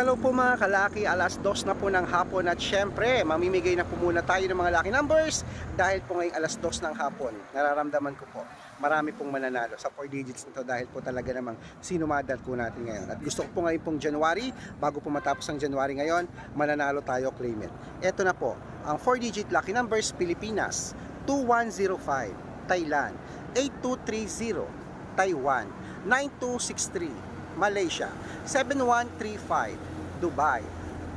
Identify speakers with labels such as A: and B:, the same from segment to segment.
A: Hello po mga kalaki, alas dos na po ng hapon at syempre mamimigay na po muna tayo ng mga lucky numbers dahil po ngayong alas dos ng hapon, nararamdaman ko po marami pong mananalo sa 4 digits nito dahil po talaga namang sinumadal po natin ngayon. At gusto ko po ngayon pong January, bago po matapos ang January ngayon, mananalo tayo, claim it. Ito na po, ang 4 digit lucky numbers Pilipinas, 2105, Thailand, 8230, Taiwan, 9263, Malaysia, 7135, Dubai,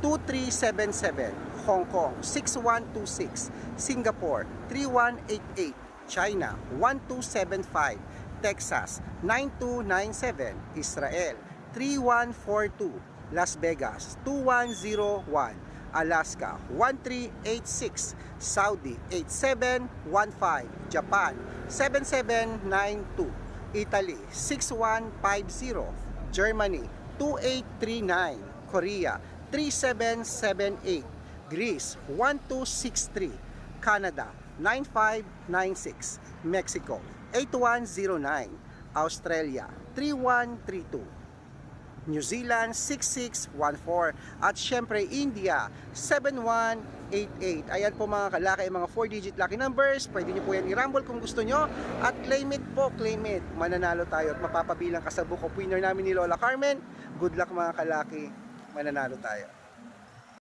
A: 2377, Hong Kong, 6126, Singapore, 3188, China, 1275, Texas, 9297, Israel, 3142, Las Vegas, 2101, Alaska. 1386, Saudi. 8715, Japan. 7792, Italy. 6150, Germany 2839, Korea 3778, Greece 1263, Canada 9596, Mexico 8109, Australia 3132, New Zealand 6614 at syempre India 7188. Ayan po mga kalaki, mga 4 digit lucky numbers. Pwede niyo po yan i-rumble kung gusto nyo at claim it po, claim it. Mananalo tayo at mapapabilang ka sa winner namin ni Lola Carmen. Good luck mga kalaki, mananalo tayo.